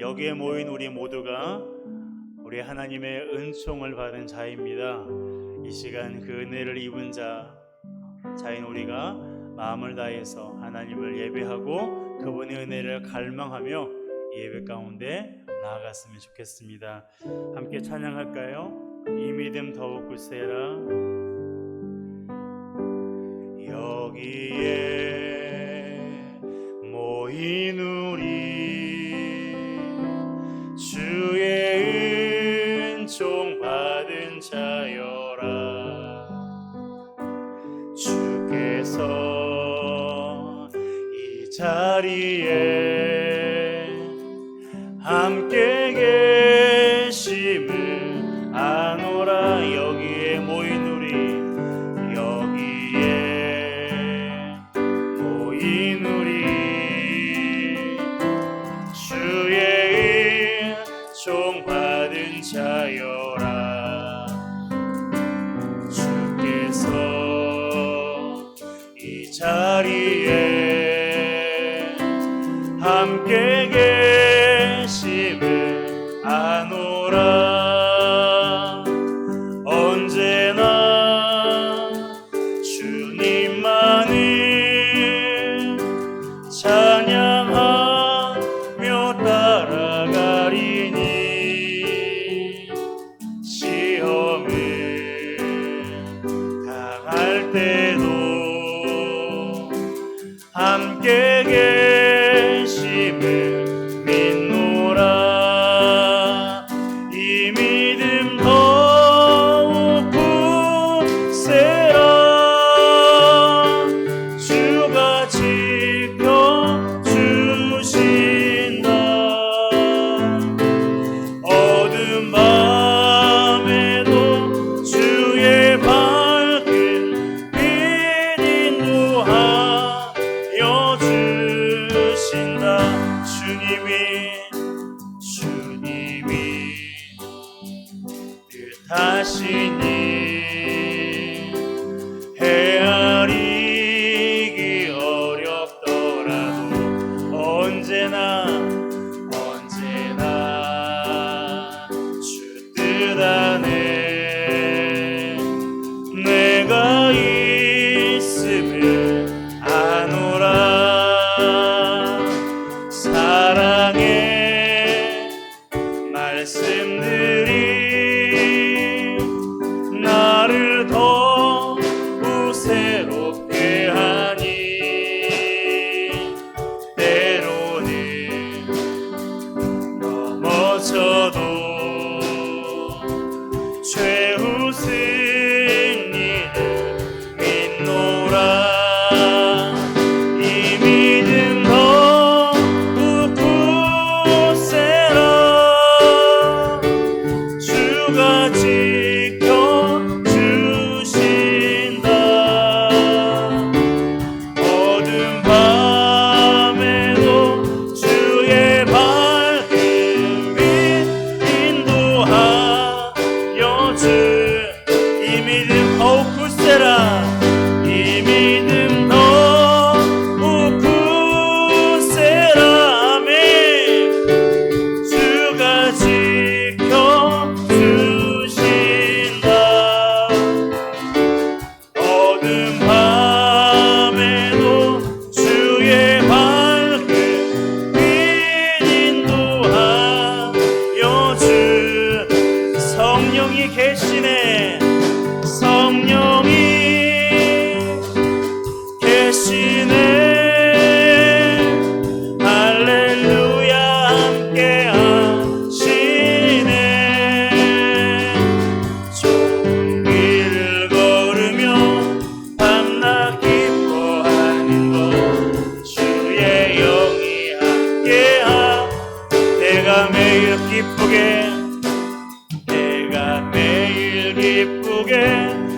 여기에 모인 우리 모두가 우리 하나님의 은총을 받은 자입니다. 이 시간 그 은혜를 입은 자 자인 우리가 마음을 다해서 하나님을 예배하고 그분의 은혜를 갈망하며 예배 가운데 나아갔으면 좋겠습니다. 함께 찬양할까요? 이 믿음 더욱 굳세라. 자여라. 주께서 이 자리에 자리에 함께 계 함께 계심을 다시 네 again.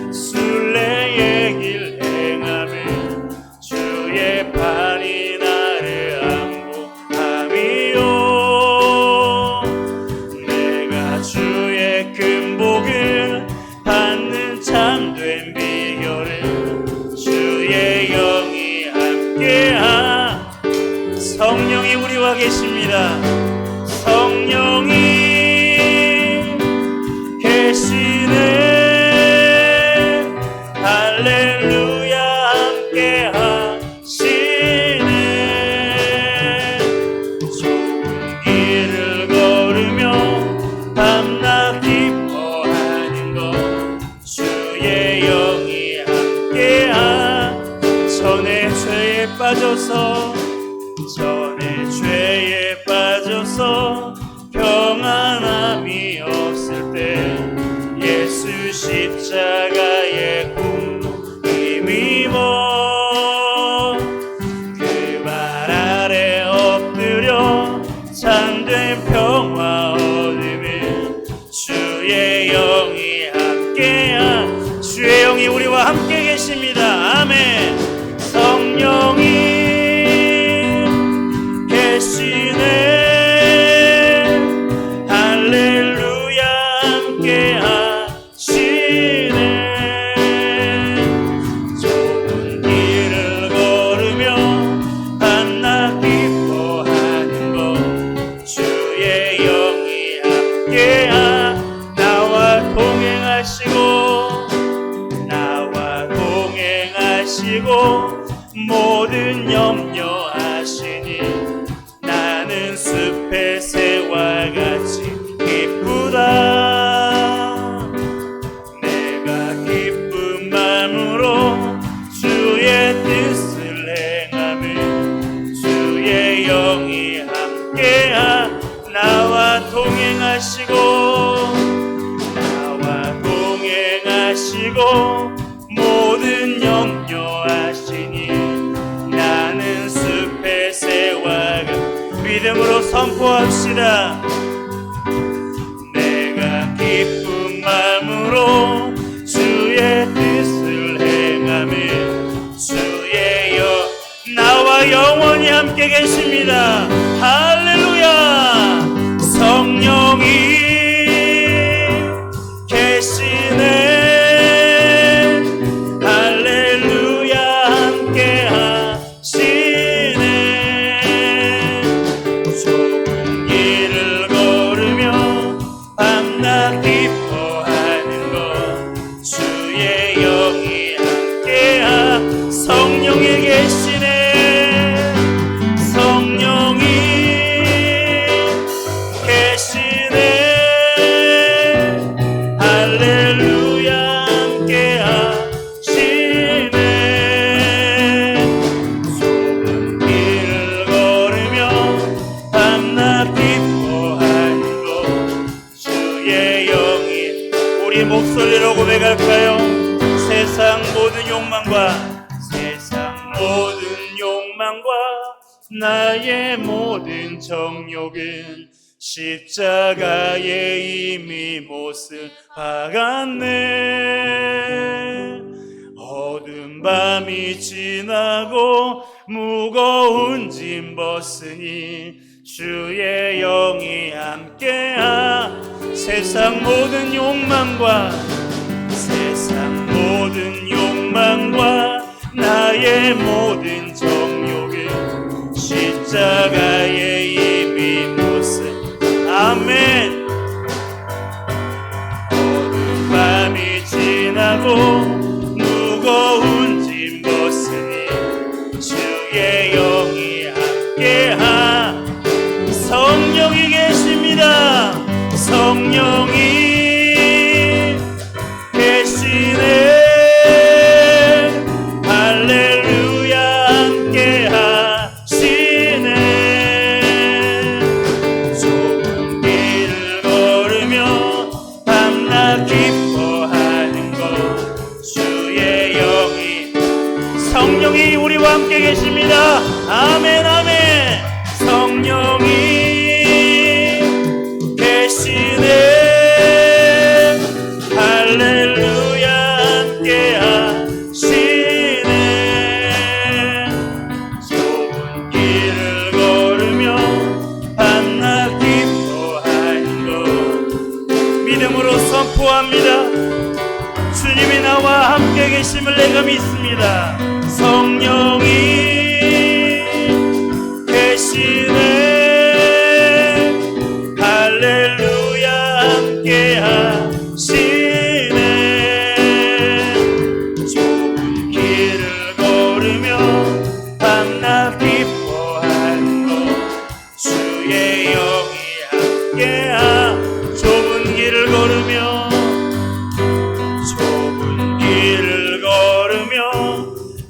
하시고 모든 염려하시니 나는 숲의 새와가 믿음으로 선포합시다. 내가 기쁜 마음으로 주의 뜻을 행하며 주의 여 나와 영원히 함께 계십니다. 나의 모든 정욕은 십자가에 이미 못을 박았네. 어둠 밤이 지나고 무거운 짐 벗으니 주의 영이 함께하 세상 모든 욕망과 세상 모든 욕망과 나의 모든 정 십자가의 이 빛모습 아멘. 어두운 밤이 지나고 무거운 짐 벗으니 주의 영이 함께하 성령이 계십니다. 성령. 주의 영이 길을 걸으며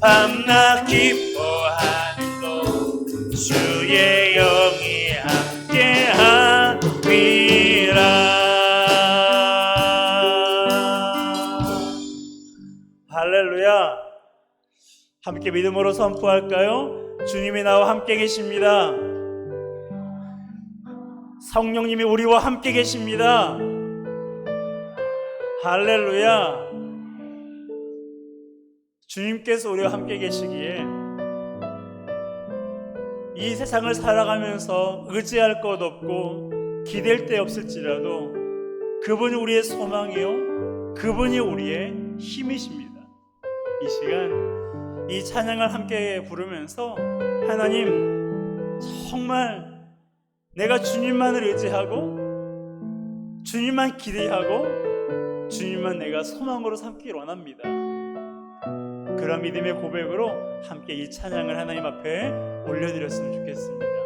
밤낮 기뻐하는 것. 주의 영이 함께함이라. 할렐루야. 함께 믿음으로 선포할까요? 주님이 나와 함께 계십니다 성령님이 우리와 함께 계십니다 할렐루야 주님께서 우리와 함께 계시기에 이 세상을 살아가면서 의지할 것 없고 기댈 데 없을지라도 그분이 우리의 소망이요 그분이 우리의 힘이십니다. 이 시간 이 찬양을 함께 부르면서 하나님 정말 내가 주님만을 의지하고 주님만 기대하고 주님만 내가 소망으로 삼기를 원합니다. 그런 믿음의 고백으로 함께 이 찬양을 하나님 앞에 올려드렸으면 좋겠습니다.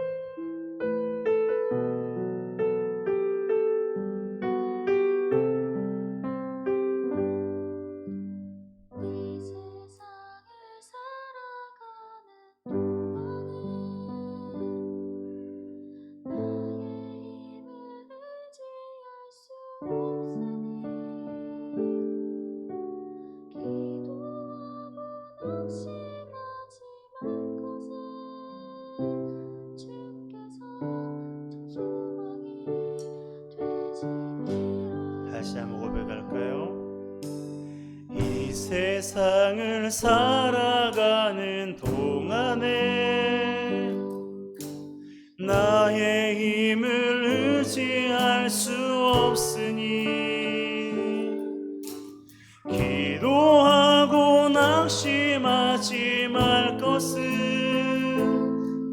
세상을 살아가는 동안에 나의 힘을 의지할 수 없으니 기도하고 낙심하지 말 것은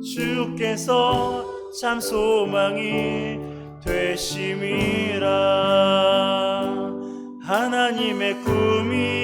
주께서 참 소망이 되심이라. 하나님의 꿈이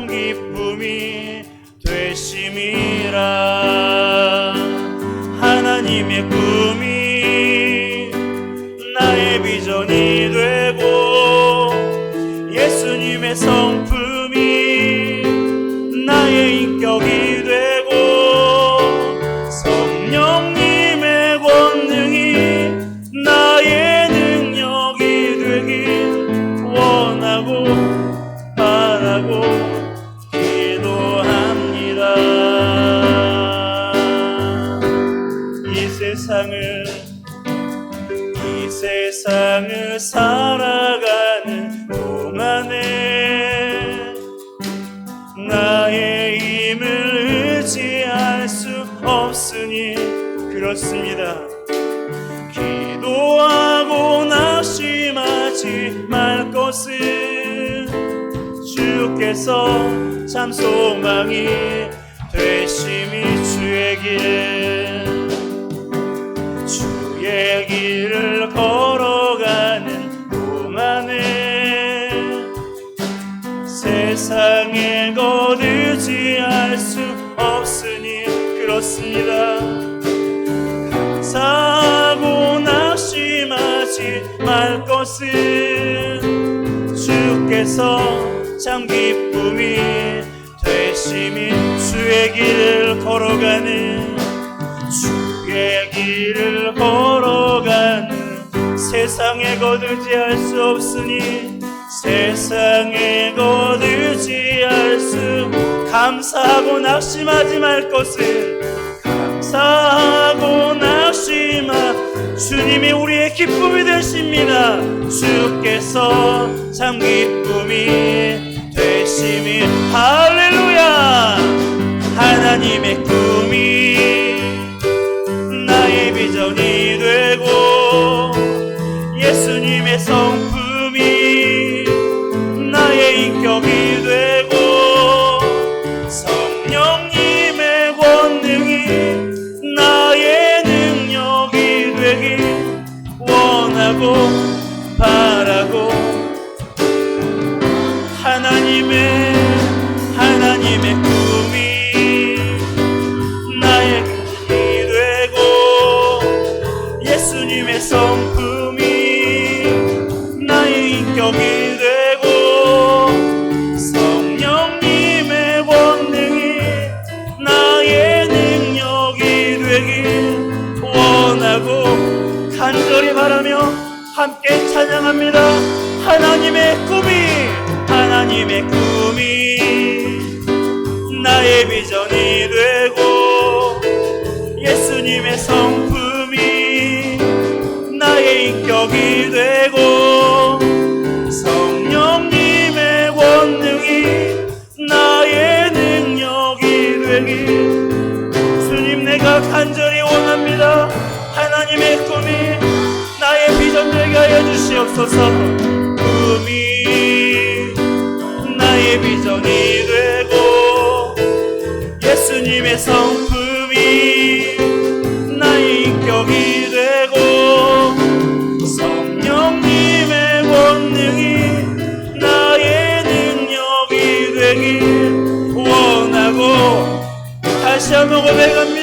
참 기쁨이 되심이라. 하나님의 꿈이 나의 비전이 그렇습니다. 기도하고 낙심하지 말 것은 주께서 참 소망이 되심이 주의 길 주의 길을 걸어가는 동안에 세상에 거두지 할 수 없으니 그렇습니다 말 것은 주께서 참 기쁨이 되심이 주의 길을 걸어가는 주의 길을 걸어가는 세상에 거두지 할 수 없으니 세상에 거두지 감사하고 낙심하지 말 것은 주님이 우리의 기쁨이 되십니다. 주께서 참 기쁨이 되심이 할렐루야! 하나님의 꿈 원하고 바라고 찬양합니다. 하나님의 꿈이 하나님의 꿈이 나의 비전이 되고 예수님의 성품이 나의 인격이 되고 주시옵소서 꿈이 나의 비전이 되고 예수님의 성품이 나의 인격이 되고 성령님의 권능이 나의 능력이 되길 원하고 다시 한번 고백합니다